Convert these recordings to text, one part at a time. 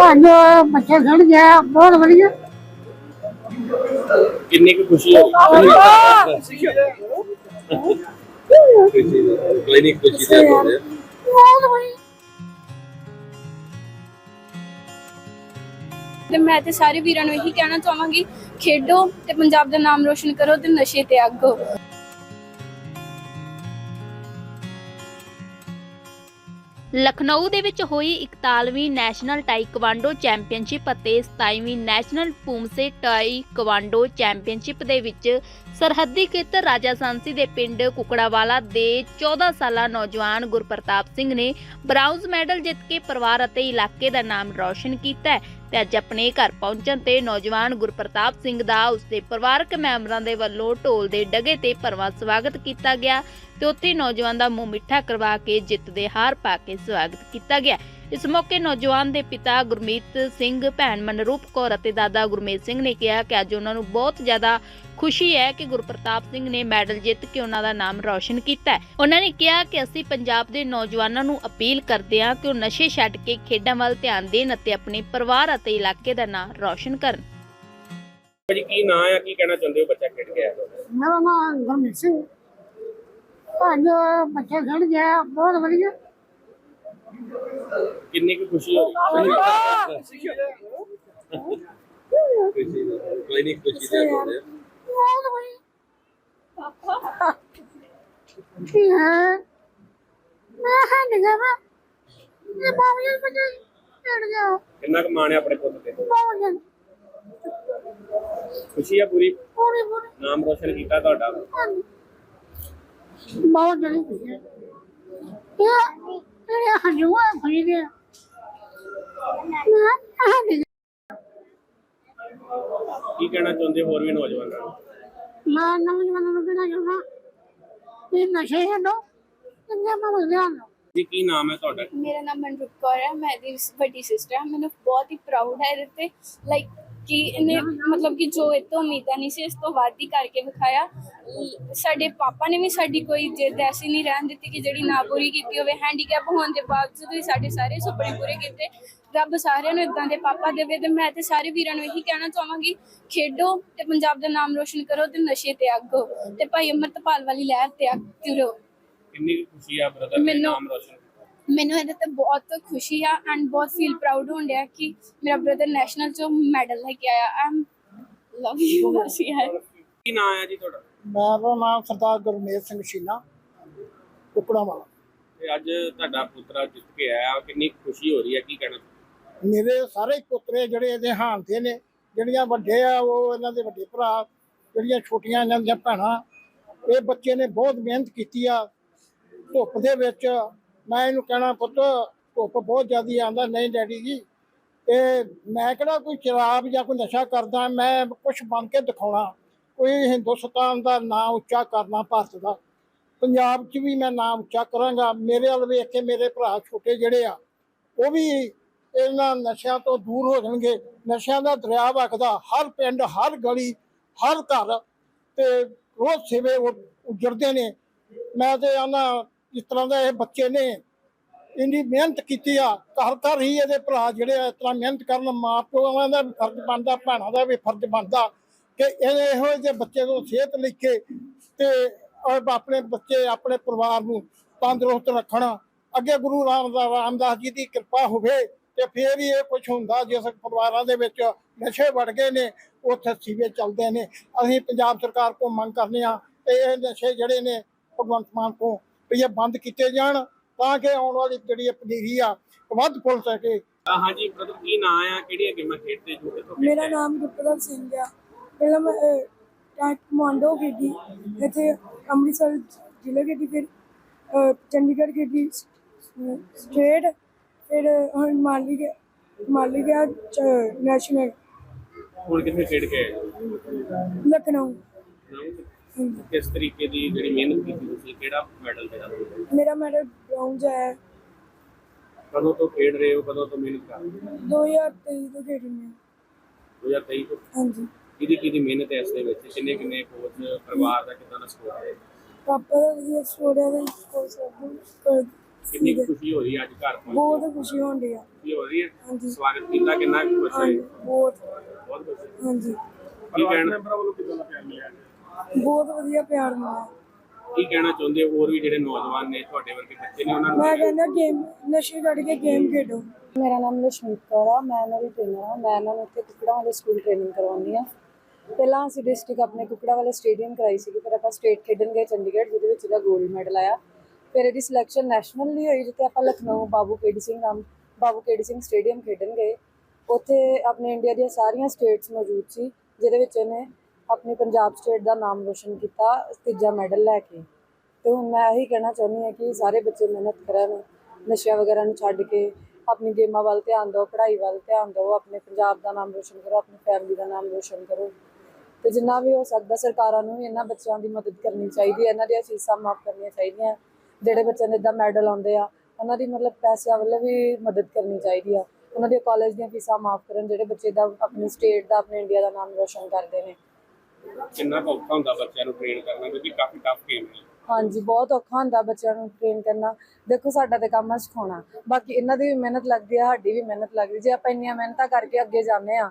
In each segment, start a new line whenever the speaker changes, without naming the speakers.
ਪੰਜ ਬੱਚੇ ਖੇਡ ਗਿਆ ਬਹੁਤ ਵਧੀਆ।
ਕਿੰਨੀ ਕੁ ਖੁਸ਼ੀ ਹੋ ਕਲੀਨਿਕ ਖੁਸ਼ੀ ਦੇ ਬੋਲਦੇ
ਬਹੁਤ ਵਧੀਆ।
ਤੇ ਮੈਂ ਤੇ ਸਾਰੇ ਵੀਰਾਂ ਨੂੰ ਇਹੀ ਕਹਿਣਾ ਚਾਹਾਂਗੀ ਖੇਡੋ ਤੇ ਪੰਜਾਬ ਦਾ ਨਾਮ ਰੋਸ਼ਨ ਕਰੋ ਤੇ ਨਸ਼ੇ ਤੇ ਅੱਗੋ
ਲਖਨਊ ਦੇ ਵਿੱਚ ਹੋਈ 41ਵੀਂ ਨੈਸ਼ਨਲ ਟਾਈਕਵਾਂਡੋ ਚੈਂਪੀਅਨਸ਼ਿਪ ਅਤੇ 27ਵੀਂ ਨੈਸ਼ਨਲ ਪੂਮਸੇ ਟਾਈਕਵਾਂਡੋ ਚੈਂਪੀਅਨਸ਼ਿਪ ਦੇ ਵਿੱਚ ਸਰਹੱਦੀ ਖੇਤਰ ਰਾਜਾਸਾਂਸੀ ਦੇ ਪਿੰਡ ਕੁਕੜਾਵਾਲਾ ਦੇ 14 ਸਾਲਾ ਨੌਜਵਾਨ ਗੁਰਪ੍ਰਤਾਪ ਸਿੰਘ ਨੇ ਬ੍ਰਾਊਨਜ਼ ਮੈਡਲ ਜਿੱਤ ਕੇ ਪਰਿਵਾਰ ਅਤੇ ਇਲਾਕੇ ਦਾ ਨਾਮ ਰੌਸ਼ਨ ਕੀਤਾ ਹੈ। ਤੇ ਅੱਜ ਆਪਣੇ ਘਰ ਪਹੁੰਚਣ ਤੇ ਨੌਜਵਾਨ ਗੁਰਪ੍ਰਤਾਪ ਸਿੰਘ ਦਾ ਉਸਦੇ ਪਰਿਵਾਰਕ ਮੈਂਬਰਾਂ ਦੇ ਵੱਲੋਂ ਢੋਲ ਦੇ ਡਗੇ ਤੇ ਭਰਵਾਂ ਸਵਾਗਤ ਕੀਤਾ ਗਿਆ ਤੇ ਉੱਥੇ ਨੌਜਵਾਨ ਦਾ ਮੂੰਹ ਮਿੱਠਾ ਕਰਵਾ ਕੇ ਜਿੱਤ ਦੇ ਹਾਰ ਪਾ ਕੇ ਸਵਾਗਤ ਕੀਤਾ ਗਿਆ। ਇਸ ਮੌਕੇ ਨੌਜਵਾਨ ਦੇ ਪਿਤਾ ਗੁਰਮੀਤ ਸਿੰਘ ਭੈਣ ਮਨਰੂਪ ਕੌਰ ਅਤੇ ਦਾਦਾ ਗੁਰਮੇਤ ਸਿੰਘ ਨੇ ਕਿਹਾ ਕਿ ਅੱਜ ਉਹਨਾਂ ਨੂੰ ਬਹੁਤ ਜ਼ਿਆਦਾ ਖੁਸ਼ੀ ਹੈ ਕਿ ਗੁਰਪ੍ਰਤਾਪ ਸਿੰਘ ਨੇ ਮੈਡਲ ਜਿੱਤ ਕੇ ਉਹਨਾਂ ਦਾ ਨਾਮ ਰੌਸ਼ਨ ਕੀਤਾ ਹੈ। ਉਹਨਾਂ ਨੇ ਕਿਹਾ ਕਿ ਅਸੀਂ ਪੰਜਾਬ ਦੇ ਨੌਜਵਾਨਾਂ ਨੂੰ ਅਪੀਲ ਕਰਦੇ ਹਾਂ ਕਿ ਉਹ ਨਸ਼ੇ ਛੱਡ ਕੇ ਖੇਡਾਂ ਵੱਲ ਧਿਆਨ ਦੇਣ ਅਤੇ ਆਪਣੇ ਪਰਿਵਾਰ ਅਤੇ ਇਲਾਕੇ ਦਾ ਨਾਮ ਰੌਸ਼ਨ ਕਰਨ।
ਭਾਜੀ ਕੀ ਨਾਂ ਆ? ਕੀ ਕਹਿਣਾ ਚਾਹੁੰਦੇ ਹੋ? ਬੱਚਾ ਖੇਡ ਗਿਆ
ਮੇਰਾ ਨਾਮ ਗੁਰਮੀਤ ਸਿੰਘ। ਪੰਜ ਬੱਚੇ ਖੇਡ ਗਿਆ। ਬਹੁਤ ਵਧੀਆ।
ਕਿੰਨੀ ਕੁ ਖੁਸ਼ੀ ਹੋ ਕਲੀਨਿਕ ਖੁਸ਼ੀ ਦੇ ਬੋਲਦੇ
ਬਹੁਤ ਵਧੀਆ ਕੀ ਹੈ ਮੈਂ ਹਾਂ? ਨਿਗਾ ਮੈਂ ਇਹ ਬਾਬੂ ਬੱਚੇ ਖੇਡ ਗਿਆ
ਕਿੰਨਾ ਕੁ ਮਾਣ ਹੈ ਆਪਣੇ ਪੁੱਤ ਤੇ? ਖੁਸ਼ੀ ਆ ਪੂਰੀ?
ਪੂਰੀ ਪੂਰੀ।
ਨਾਮ ਰੋਸ਼ਨ ਕੀਤਾ ਤੁਹਾਡਾ।
ਬਹੁਤ ਜਲਦੀ ਖੁਸ਼ੀ ਮੈਂ ਹਾਂ ਨਿਗਾ
ਕੀ ਕਹਿਣਾ ਚਾਹੁੰਦੇ ਹੋਰ ਵੀ ਨੌਜਵਾਨਾਂ ਨੂੰ?
ਮੈਂ ਨੌਜਵਾਨਾਂ ਨੂੰ ਕਹਿਣਾ ਚਾਹੁੰਦਾ ਕਿ ਨਸ਼ੇ ਛੱਡੋ ਚੰਗੇ ਮਾਮਲੇ ਧਿਆਨ ਦਿਓ
ਜੀ ਕੀ ਨਾਮ ਹੈ ਤੁਹਾਡਾ?
ਮੇਰਾ ਨਾਮ ਮਨਰੂਪ ਕੌਰ ਹੈ ਮੈਂ ਦੀ ਵੱਡੀ ਸਿਸਟਰ ਹਾਂ ਮੈਨੂੰ ਬਹੁਤ ਹੀ ਪ੍ਰਾਊਡ ਹੈ ਇਹਦੇ ਤੇ ਲਾਈਕ ਕਿ ਇਹਨੇ ਮਤਲਬ ਕਿ ਜੋ ਇਹ ਤੋਂ ਉਮੀਦਾਂ ਨਹੀਂ ਸੀ ਇਸ ਤੋਂ ਵੱਧ ਹੀ ਕਰਕੇ ਵਿਖਾਇਆ। ਸਾਡੇ ਪਾਪਾ ਨੇ ਵੀ ਸਾਡੀ ਕੋਈ ਜਿੱਦ ਐਸੀ ਨਹੀਂ ਰਹਿਣ ਦਿੱਤੀ ਕਿ ਜਿਹੜੀ ਨਾ ਪੂਰੀ ਕੀਤੀ ਹੋਵੇ। ਹੈਂਡੀਕੈਪ ਹੋਣ ਦੇ ਬਾਵਜੂਦ ਵੀ ਸਾਡੇ ਸਾਰੇ ਸੁਪਨੇ ਪੂਰੇ ਕੀਤੇ। ਰੱਬ ਸਾਰਿਆਂ ਨੂੰ ਇਦਾਂ ਦੇ ਪਾਪਾ ਦੇਵੇ ਤੇ ਮੈਂ ਤੇ ਸਾਰੇ ਵੀਰਾਂ ਨੂੰ ਇਹੀ ਕਹਿਣਾ ਚਾਹਾਂਗੀ ਖੇਡੋ ਤੇ ਪੰਜਾਬ ਦਾ ਨਾਮ ਰੋਸ਼ਨ ਕਰੋ ਤੇ ਨਸ਼ੇ ਤੇ ਅੱਗੋ ਤੇ ਭਾਈ ਅਮਰਤਪਾਲ ਵਾਲੀ ਲਹਿਰ ਤੇ ਅੱਗ ਤੁਰੋ
ਕਿੰਨੀ ਖੁਸ਼ੀ ਆ ਬ੍ਰਦਰ
ਮੈਨੂੰ-
ਨਾਮ ਰੋਸ਼ਨ
ਮੈਨੂੰ ਇਹਦੇ ਤੇ ਬਹੁਤ ਖੁਸ਼ੀ ਆ ਐਂਡ ਬਹੁਤ ਫੀਲ ਪ੍ਰਾਊਡ ਹੋਣ ਡਿਆ ਕਿ ਮੇਰਾ ਬ੍ਰਦਰ ਨੈਸ਼ਨਲ ਚੋਂ ਮੈਡਲ ਲੈ ਕੇ ਆਇਆ। ਆਮ ਲਵ ਯੂ ਬਸ ਯਾਰ
ਕੀ ਨਾਂ ਆ ਜੀ ਤੁਹਾਡਾ?
ਮੇਰਾ ਨਾਮ ਸਰਦਾਰ ਗੁਰਮੇਤ ਸਿੰਘ ਸ਼ੀਨਾ ਕੁਕੜਾ ਵਾਲਾ
ਤੇ ਅੱਜ ਤੁਹਾਡਾ ਪੁੱਤਰਾ ਜਿੱਤ ਕੇ ਆਇਆ ਕਿੰਨੀ ਖੁਸ਼ੀ ਹੋ ਰਹੀ ਹੈ ਕੀ ਕਹਿਣਾ
ਮੇਰੇ ਸਾਰੇ ਹੀ ਪੁੱਤਰੇ ਜਿਹੜੇ ਇਹਦੇ ਹਾਨਦੇ ਨੇ ਜਿਹੜੀਆਂ ਵੱਡੇ ਆ ਉਹ ਇਹਨਾਂ ਦੇ ਵੱਡੇ ਭਰਾ ਜਿਹੜੀਆਂ ਛੋਟੀਆਂ ਇਹਨਾਂ ਦੀਆਂ ਭੈਣਾਂ ਇਹ ਬੱਚੇ ਨੇ ਬਹੁਤ ਮਿਹਨਤ ਕੀਤੀ ਆ ਧੁੱਪ ਦੇ ਵਿੱਚ ਮੈਂ ਇਹਨੂੰ ਕਹਿਣਾ ਪੁੱਤ, ਧੁੱਪ ਬਹੁਤ ਜ਼ਿਆਦੀ ਆਂਦਾ ਨਹੀਂ ਡੈਡੀ ਜੀ। ਇਹ ਮੈਂ ਕਿਹੜਾ ਕੋਈ ਸ਼ਰਾਬ ਜਾਂ ਕੋਈ ਨਸ਼ਾ ਕਰਦਾ, ਮੈਂ ਕੁਝ ਬਣ ਕੇ ਦਿਖਾਉਣਾ। ਕੋਈ ਹਿੰਦੁਸਤਾਨ ਦਾ ਨਾਂ ਉੱਚਾ ਕਰਨਾ, ਭਾਰਤ ਦਾ। ਪੰਜਾਬ 'ਚ ਵੀ ਮੈਂ ਨਾਮ ਉੱਚਾ ਕਰਾਂਗਾ। ਮੇਰੇ ਵੱਲ ਵੇਖ ਕੇ ਮੇਰੇ ਭਰਾ ਛੋਟੇ ਜਿਹੜੇ ਆ, ਉਹ ਵੀ ਇਹਨਾਂ ਨਸ਼ਿਆਂ ਤੋਂ ਦੂਰ ਹੋ ਜਾਣਗੇ। ਨਸ਼ਿਆਂ ਦਾ ਦਰਿਆ ਵਗਦਾ, ਹਰ ਪਿੰਡ, ਹਰ ਗਲੀ, ਹਰ ਘਰ ਤੇ ਰੋਜ਼ ਸੇਵੇ ਉ- ਨੇ। ਮੈਂ ਤੇ ਆਨਾ ਜਿਸ ਤਰ੍ਹਾਂ ਦਾ ਇਹ ਬੱਚੇ ਨੇ, ਇੰਨੀ ਮਿਹਨਤ ਕੀਤੀ ਆ, ਘਰ ਘਰ ਹੀ ਇਹਦੇ ਭਰਾ ਜਿਹੜੇ ਆ, ਇਸ ਤਰ੍ਹਾਂ ਮਿਹਨਤ ਕਰਨ ਮਾਂ ਪਿਓਾਂ ਦਾ ਵੀ ਫਰਜ਼ ਬਣਦਾ, ਭੈਣਾਂ ਦਾ ਵੀ ਫਰਜ਼ ਬਣਦਾ ਕਿ ਇਹ ਇਹੋ ਜਿਹੇ ਬੱਚੇ ਨੂੰ ਸਿਹਤ ਲਿਖੇ ਤੇ ਆਪਣੇ ਬੱਚੇ, ਆਪਣੇ ਪਰਿਵਾਰ ਨੂੰ ਤੰਦਰੁਸਤ ਰੱਖਣ। ਅੱਗੇ ਗੁਰੂ ਰਾਮਦਾਸ ਰਾਮਦਾਸ ਜੀ ਦੀ ਕਿਰਪਾ ਹੋਵੇ ਤੇ ਫੇਰ ਹੀ ਇਹ ਕੁਝ ਹੁੰਦਾ, ਜਿਸ ਪਰਿਵਾਰਾਂ ਦੇ ਵਿੱਚ ਨਸ਼ੇ ਵੜ ਗਏ ਨੇ, ਉੱਥੇ ਸੀਵੇ ਚੱਲਦੇ ਨੇ। ਅਸੀਂ ਪੰਜਾਬ ਸਰਕਾਰ ਕੋਲ ਮੰਗ ਕਰਨੇ ਆ ਤੇ ਇਹ ਨਸ਼ੇ ਜਿਹੜੇ ਨੇ, ਭਗਵੰਤ ਮਾਨ ਕੋਲ ਵੀ ਇਹ ਬੰਦ ਕੀਤੇ ਜਾਣ ਤਾਂ ਕਿ ਆਉਣ ਵਾਲੀ ਜਿਹੜੀ ਇਹ ਪਨੀਰੀ ਆ ਵੱਧ ਫੁੱਲ ਸਕੇ।
ਹਾਂਜੀ ਬ੍ਰਦਰ ਕੀ ਨਾਂ ਆ ਕਿਹੜੀਆਂ ਗੇਮਾਂ ਖੇਡਦੇ ਜੋ ਕਿੱਥੋਂ ਖੇਡਦੇ
ਮੇਰਾ ਨਾਮ ਗੁਰਪ੍ਰਤਾਪ ਸਿੰਘ ਆ। ਪਹਿਲਾਂ ਮੈਂ ਟੈਕ ਕਮਾਂਡੋ ਖੇਡੀ ਇੱਥੇ ਅੰਮ੍ਰਿਤਸਰ ਜ਼ਿਲ੍ਹੇ ਖੇਡੀ ਫਿਰ ਅਹ, ਚੰਡੀਗੜ੍ਹ ਖੇਡੀ ਸਟੇਟ ਫਿਰ ਹੁਣ ਮਾਲੀ ਗਿਆ ਮਾਲੀ ਗਿਆ ਨੈਸ਼ਨਲ।
ਹੁਣ ਕਿੱਥੇ ਖੇਡ ਕੇ ਆਏ?
ਲਖਨਊ।
ਕਿਸ ਤਰੀਕੇ ਦੀ ਜਿਹੜੀ ਮਿਹਨਤ ਕੀਤੀ ਤੁਸੀਂ ਕਿਹੜਾ ਮੈਡਲ ਮਿਲਿਆ
ਮੇਰਾ ਮੈਡਲ ਬ੍ਰਾਊਨਜ਼ ਹੈ।
ਕਦੋਂ ਤੋਂ ਖੇਡ ਰਹੇ ਹੋ ਕਦੋਂ ਤੋਂ ਮਿਹਨਤ ਕਰ ਰਹੇ
2023 ਤੋਂ ਖੇਡੀ ਮੈਂ
ਹੋ। 2023 ਤੋਂ?
ਹਾਂਜੀ।
ਕਿਹਦੀ ਕਿਹਦੀ ਮਿਹਨਤ ਹੈ ਇਸ ਦੇ ਵਿੱਚ? ਕਿੰਨੇ ਕਿੰਨੇ ਕੋਚ ਪਰਿਵਾਰ ਦਾ ਕਿੰਨਾ ਦਾ ਸਪੋਰਟ ਹੈ?
ਪਾਪਾ ਦਾ ਵਧੀਆ ਸਟੋਰੀਆ ਦਾ ਕੋਰਸ ਕਰ
ਕਿੰਨੀ ਕੁ ਖੁਸ਼ੀ ਹੋ ਰਹੀ ਹੈ ਅੱਜ ਘਰ ਪਹੁੰਚ
ਬਹੁਤ ਖੁਸ਼ੀ ਹੁੰਦੀ ਆ।
ਖੁਸ਼ੀ ਹੋ ਰਹੀ ਹੈ?
ਹਾਂਜੀ।
ਸਵਾਗਤ ਕੀਤਾ ਕਿੰਨਾ ਕੁ ਖੁਸ਼
ਹਾਂਜੀ
ਹੋਏ
ਬਹੁਤ।
ਬਹੁਤ ਖੁਸ਼ ਹੋਏ।
ਹਾਂਜੀ।
ਕੀ ਕਹਿਣਾ? ਮੈਂਬਰਾਂ ਵੱਲੋਂ ਕਿਦਾਂ ਦਾ ਪਿਆਰ ਮਿਲਿਆ
ਬਹੁਤ ਵਧੀਆ ਪਿਆਰ ਮਿਲਿਆ
ਕੀ ਕਹਿਣਾ ਚਾਹੁੰਦੇ ਹੋ? ਹੋਰ ਵੀ ਜਿਹੜੇ ਨੌਜਵਾਨ ਨੇ ਤੁਹਾਡੇ ਵਰਗੇ ਬੱਚੇ ਨੇ ਉਹਨਾਂ ਨੂੰ
ਮੈਂ ਕਹਿੰਦਾ ਗੇਮ ਨਸ਼ੇ ਛੱਡ ਕੇ ਗੇਮ ਖੇਡੋ।
ਮੇਰਾ ਨਾਮ ਲਸ਼ਮੀਤ ਕੌਰ ਆ ਮੈਂ ਇਹਨਾਂ ਦੀ ਟ੍ਰੇਨਰ ਆ। ਮੈਂ ਇਹਨਾਂ ਨੂੰ ਇੱਥੇ ਕੁੱਕੜਾਂ ਵਾਲੇ ਸਕੂਲ ਟ੍ਰੇਨਿੰਗ ਕਰਵਾਉਂਦੀ ਆ। ਪਹਿਲਾਂ ਅਸੀਂ ਡਿਸਟ੍ਰਿਕਟ ਆਪਣੇ ਕੁੱਕੜਾਂ ਵਾਲੇ ਸਟੇਡੀਅਮ ਕਰਾਈ ਸੀਗੀ ਫਿਰ ਆਪਾਂ ਸਟੇਟ ਖੇਡਣ ਗਏ ਚੰਡੀਗੜ੍ਹ ਜਿਹਦੇ ਵਿੱਚ ਇਹਦਾ 골ਡ ਮੈਡਲ ਆਇਆ। ਫਿਰ ਇਹਦੀ ਸਿਲੈਕਸ਼ਨ ਨੈਸ਼ਨਲ ਲਈ ਹੋਈ ਜਿੱਥੇ ਆਪਾਂ ਲਖਨਊ ਬਾਬੂ ਕੇਡੀ ਸਿੰਘ ਨਾਮ ਬਾਬੂ ਕੇਡੀ ਸਿੰਘ ਸਟੇਡੀਅਮ ਖੇਡਣ ਗਏ। ਉੱਥੇ ਆਪਣੇ ਇੰਡੀਆ ਦੀਆਂ ਸਾਰੀਆਂ ਸਟੇਟਸ ਮੌਜੂਦ ਸੀ ਜਿਹਦੇ ਵਿੱਚ ਇਹਨੇ ਆਪਣੀ ਪੰਜਾਬ ਸਟੇਟ ਦਾ ਨਾਮ ਰੋਸ਼ਨ ਕੀਤਾ, ਤੀਜਾ ਮੈਡਲ ਲੈ ਕੇ। ਤੇ ਹੁਣ ਮੈਂ ਇਹੀ ਕਹਿਣਾ ਚਾਹੁੰਦੀ ਹਾਂ ਕਿ ਸਾਰੇ ਬੱਚੇ ਮਿਹਨਤ ਕਰਨ, ਨਸ਼ਿਆਂ ਵਗੈਰਾ ਨੂੰ ਛੱਡ ਕੇ ਆਪਣੀ ਗੇਮਾਂ ਵੱਲ ਧਿਆਨ ਦਿਓ, ਪੜ੍ਹਾਈ ਵੱਲ ਧਿਆਨ ਦਿਓ, ਆਪਣੇ ਪੰਜਾਬ ਦਾ ਨਾਮ ਰੋਸ਼ਨ ਕਰੋ, ਆਪਣੀ ਫੈਮਿਲੀ ਦਾ ਨਾਮ ਰੋਸ਼ਨ ਕਰੋ। ਤੇ ਜਿੰਨਾ ਵੀ ਹੋ ਸਕਦਾ ਸਰਕਾਰਾਂ ਨੂੰ ਵੀ ਇਹਨਾਂ ਬੱਚਿਆਂ ਦੀ ਮਦਦ ਕਰਨੀ ਚਾਹੀਦੀ ਹੈ, ਇਹਨਾਂ ਦੀਆਂ ਫੀਸਾਂ ਮਾਫ ਕਰਨੀਆਂ ਚਾਹੀਦੀਆਂ। ਜਿਹੜੇ ਬੱਚਿਆਂ ਦੇ ਇਦਾਂ ਮੈਡਲ ਆਉਂਦੇ ਆ, ਉਹਨਾਂ ਦੀ ਮਤਲਬ ਪੈਸਿਆਂ ਵੱਲ ਵੀ ਮਦਦ ਕਰਨੀ ਚਾਹੀਦੀ ਆ। ਉਹਨਾਂ ਦੀਆਂ ਕਾਲਜ ਦੀਆਂ ਫੀਸਾਂ ਮਾਫ ਕਰਨ, ਜਿਹੜੇ ਬੱਚੇ ਦਾ ਆਪਣੀ ਸਟੇਟ ਦਾ, ਆਪਣੇ ਇੰਡੀਆ ਦਾ ਨਾਮ ਰੋਸ਼ਨ ਕਰਦੇ ਨੇ।
ਕਿੰਨਾ ਕੁ ਔਖਾ ਹੁੰਦਾ ਬੱਚਿਆਂ ਨੂੰ ਟ੍ਰੇਨ ਕਰਨਾ, ਕਿਉਂਕਿ ਕਾਫੀ ਟਫ ਗੇਮ ਹੈ
ਹਾਂਜੀ, ਬਹੁਤ ਔਖਾ ਹੁੰਦਾ ਬੱਚਿਆਂ ਨੂੰ ਟ੍ਰੇਨ ਕਰਨਾ। ਦੇਖੋ, ਸਾਡਾ ਤੇ ਕੰਮ ਆ ਸਿਖਾਉਣਾ। ਬਾਕੀ ਇਹਨਾਂ ਦੀ ਵੀ ਮਿਹਨਤ ਲੱਗਦੀ ਆ, ਸਾਡੀ ਵੀ ਮਿਹਨਤ ਲੱਗਦੀ। ਜੇ ਆਪਾਂ ਇੰਨੀਆਂ ਮਿਹਨਤਾਂ ਕਰਕੇ ਅੱਗੇ ਜਾਂਦੇ ਆ,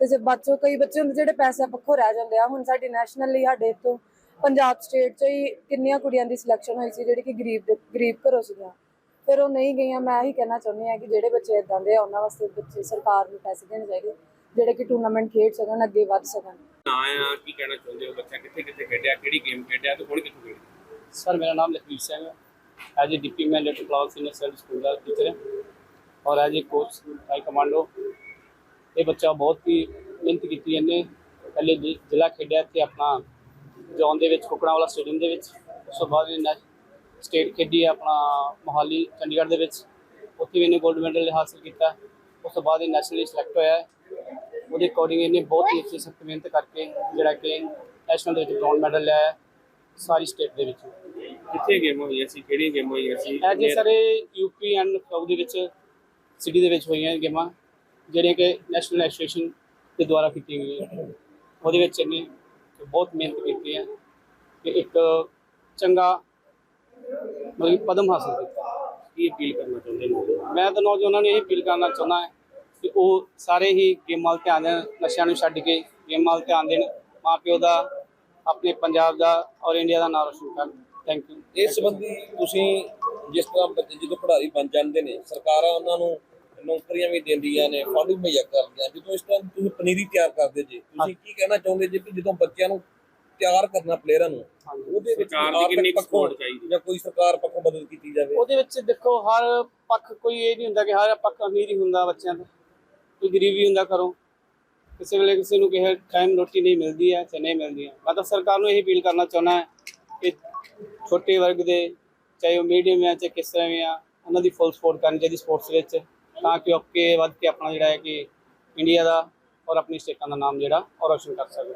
ਤੇ ਜੇ ਬੱਚੋ, ਕਈ ਬੱਚੇ ਹੁੰਦੇ ਜਿਹੜੇ ਪੈਸੇ ਪੱਖੋਂ ਰਹਿ ਜਾਂਦੇ ਆ। ਹੁਣ ਸਾਡੀ ਨੈਸ਼ਨਲ ਲਈ ਸਾਡੇ ਤੋਂ ਪੰਜਾਬ ਸਟੇਟ 'ਚ ਹੀ ਕਿੰਨੀਆਂ ਕੁੜੀਆਂ ਦੀ ਸਿਲੈਕਸ਼ਨ ਹੋਈ ਸੀ, ਜਿਹੜੀ ਕਿ ਗਰੀਬ ਦੇ, ਗਰੀਬ ਘਰੋਂ ਸੀਗੀਆਂ। ਫਿਰ ਉਹ ਨਹੀਂ ਗਈਆਂ। ਮੈਂ ਇਹੀ ਕਹਿਣਾ ਚਾਹੁੰਦੀ ਆ ਕਿ ਜਿਹੜੇ ਬੱਚੇ ਇਦਾਂ ਦੇ ਆ, ਉਹਨਾਂ ਵਾਸਤੇ ਬੱਚੇ ਸਰਕਾਰ ਨੂੰ ਪੈਸੇ ਦੇਣੇ ਚਾਹੀਦੇ। ਜਿਹੜੇ ਕਿ ਟੂਰਨਾਮੈਂਟ ਖੇਡ ਸਕਣ, ਅੱਗੇ ਵੱਧ ਸਕਣ।
ਨਾਂ ਆ ਕੀ ਕਹਿਣਾ ਚਾਹੁੰਦੇ ਹੋ ਬੱਚਾ? ਕਿੱਥੇ ਕਿੱਥੇ ਖੇਡਿਆ, ਕਿਹੜੀ ਗੇਮ ਖੇਡਿਆ ਤੇ ਹੁਣ ਕਿੱਥੋਂ ਖੇਡਿਆ?
ਸਰ, ਮੇਰਾ ਨਾਮ ਲਖਵੀਰ ਸਿੰਘ ਹੈ। ਐਜ ਏ ਡੀਪੀ ਮੈਂ little flower senior service school ਦਾ ਟੀਚਰ ਹੈ ਔਰ as a coach high commando. ਇਹ ਬੱਚਾ ਬਹੁਤ ਹੀ ਮਿਹਨਤ ਕੀਤੀ ਇਹਨੇ। ਪਹਿਲੇ ਜ਼ਿਲ੍ਹਾ ਖੇਡਿਆ ਤੇ ਆਪਣਾ ਜੌਨ ਦੇ ਵਿੱਚ ਕੁਕੜਾ ਵਾਲਾ ਸਟੇਡੀਅਮ ਦੇ ਵਿੱਚ। ਉਸ ਤੋਂ ਬਾਅਦ ਇਹਨੇ ਸਟੇਟ ਖੇਡੀ ਆਪਣਾ ਮੋਹਾਲੀ, ਚੰਡੀਗੜ੍ਹ ਦੇ ਵਿੱਚ। ਉੱਥੇ ਵੀ ਇਹਨੇ ਗੋਲਡ ਮੈਡਲ ਹਾਸਲ ਕੀਤਾ। ਉਸ ਤੋਂ ਬਾਅਦ ਇਹ ਨੈਸ਼ਨਲੀ ਸਿਲੈਕਟ ਹੋਇਆ ਹੈ। ਉਹਦੇ ਅਕੋਰਡਿੰਗ ਇਹਨੇ ਬਹੁਤ ਹੀ ਅੱਛੀ ਸਖਤ ਮਿਹਨਤ ਕਰਕੇ ਜਿਹੜਾ ਕਿ ਨੈਸ਼ਨਲ ਦੇ ਵਿੱਚ ਬ੍ਰੌਂਜ਼ ਮੈਡਲ ਲਿਆ ਹੈ ਸਾਰੀ ਸਟੇਟ ਦੇ ਵਿੱਚ।
ਕਿੱਥੇ ਗੇਮਾਂ ਹੋਈਆਂ ਸੀ? ਕਿਹੜੀਆਂ ਗੇਮਾਂ ਹੋਈਆਂ ਸੀ?
ਐਜ ਸਾਰੇ ਯੂਪੀ ਐਂਡ ਸਾਊਥ ਦੇ ਵਿੱਚ ਸਿਟੀ ਦੇ ਵਿੱਚ ਹੋਈਆਂ ਗੇਮਾਂ ਜਿਹੜੀਆਂ ਕਿ ਨੈਸ਼ਨਲ ਐਸੋਸੀਏਸ਼ਨ ਦੇ ਦੁਆਰਾ ਕੀਤੀਆਂ ਗਈਆਂ। ਉਹਦੇ ਵਿੱਚ ਇਹਨੇ ਬਹੁਤ ਮਿਹਨਤ ਕੀਤੀ ਹੈ ਕਿ ਇੱਕ ਚੰਗਾ ਮਤਲਬ ਪਦਮ ਹਾਸਲ ਕੀਤਾ।
ਕੀ ਅਪੀਲ ਕਰਨਾ ਚਾਹੁੰਦੇ ਨੇ?
ਮੈਂ ਤਾਂ ਨੌਜਵਾਨਾਂ ਨੂੰ ਇਹ ਅਪੀਲ ਕਰਨਾ ਚਾਹੁੰਦਾ ਹਾਂ ਕਿ ਉਹ ਸਾਰੇ ਹੀ ਗੇਮਾਂ ਵੱਲ ਧਿਆਨ ਦੇਣ ਨਸ਼ਿਆਂ ਨੂੰ ਛੱਡ ਕੇ ਗੇਮਾਂ ਵੱਲ ਧਿਆਨ ਦੇਣ ਮਾਂ ਪਿਓ ਦਾ ਆਪਣੇ ਪੰਜਾਬ ਦਾ ਔਰ ਇੰਡੀਆ ਦਾ ਨਾਮ ਰੋਸ਼ਨ ਕਰਨ। ਥੈਂਕ ਯੂ
ਇਸ ਸੰਬੰਧੀ ਤੁਸੀਂ ਜਿਸ ਤਰ੍ਹਾਂ ਬੱਚੇ ਜਦੋਂ ਖਿਡਾਰੀ ਬਣ ਜਾਂਦੇ ਨੇ ਸਰਕਾਰਾਂ ਉਹਨਾਂ ਨੂੰ ਨੌਕਰੀਆਂ ਵੀ ਦਿੰਦੀਆਂ ਨੇ ਫੰਡ ਵੀ ਮੁਹੱਈਆ ਕਰਦੀਆਂ ਜਦੋਂ ਇਸ ਤਰ੍ਹਾਂ ਤੁਸੀਂ ਪਨੀਰੀ ਤਿਆਰ ਕਰਦੇ ਜੀ ਤੁਸੀਂ ਕੀ ਕਹਿਣਾ ਚਾਹੁੰਦੇ ਜੀ ਕਿ ਜਦੋਂ ਬੱਚਿਆਂ ਨੂੰ ਤਿਆਰ ਕਰਨਾ ਪਲੇਅਰਾਂ ਨੂੰ ਉਹਦੇ ਵਿੱਚ
ਸਰਕਾਰ ਦੀ ਕਿੰਨੀ support ਚਾਹੀਦੀ?
ਜਾਂ ਕੋਈ ਸਰਕਾਰ ਪੱਖੋਂ ਮਦਦ ਕੀਤੀ ਜਾਵੇ?
ਉਹਦੇ ਵਿੱਚ ਦੇਖੋ ਹਰ ਪੱਖ ਕੋਈ ਇਹ ਨਹੀਂ ਹੁੰਦਾ ਕਿ ਹਰ ਪੱਖ ਅਮੀਰ ਹੀ ਹੁੰਦਾ ਬੱਚਿਆਂ ਦਾ। ਕੋਈ ਗਰੀਬ ਵੀ ਹੁੰਦਾ ਘਰੋਂ, ਕਿਸੇ ਵੇਲੇ ਕਿਸੇ ਨੂੰ ਕਿਸੇ ਟਾਈਮ ਰੋਟੀ ਨਹੀਂ ਮਿਲਦੀ ਹੈ ਤੇ ਨਹੀਂ ਮਿਲਦੀ ਹੈ। ਮੈਂ ਤਾਂ ਸਰਕਾਰ ਨੂੰ ਇਹ ਅਪੀਲ ਕਰਨਾ ਚਾਹੁੰਦਾ ਹਾਂ ਕਿ ਛੋਟੇ ਵਰਗ ਦੇ, ਚਾਹੇ ਉਹ ਮੀਡੀਅਮ ਹੈ ਚਾਹੇ ਕਿਸ ਤਰ੍ਹਾਂ ਵੀ ਆ, ਉਹਨਾਂ ਦੀ ਫੁੱਲ ਸਪੋਰਟ ਕਰਨੀ ਚਾਹੀਦੀ ਸਪੋਰਟਸ ਵਿੱਚ, ਤਾਂ ਕਿ ਉਹ ਅੱਗੇ ਵੱਧ ਕੇ ਆਪਣਾ ਜਿਹੜਾ ਹੈ ਕਿ ਇੰਡੀਆ ਦਾ ਔਰ ਆਪਣੀ ਸਟੇਟਾਂ ਦਾ ਨਾਮ ਜਿਹੜਾ ਉਹ ਰੋਸ਼ਨ ਕਰ ਸਕੇ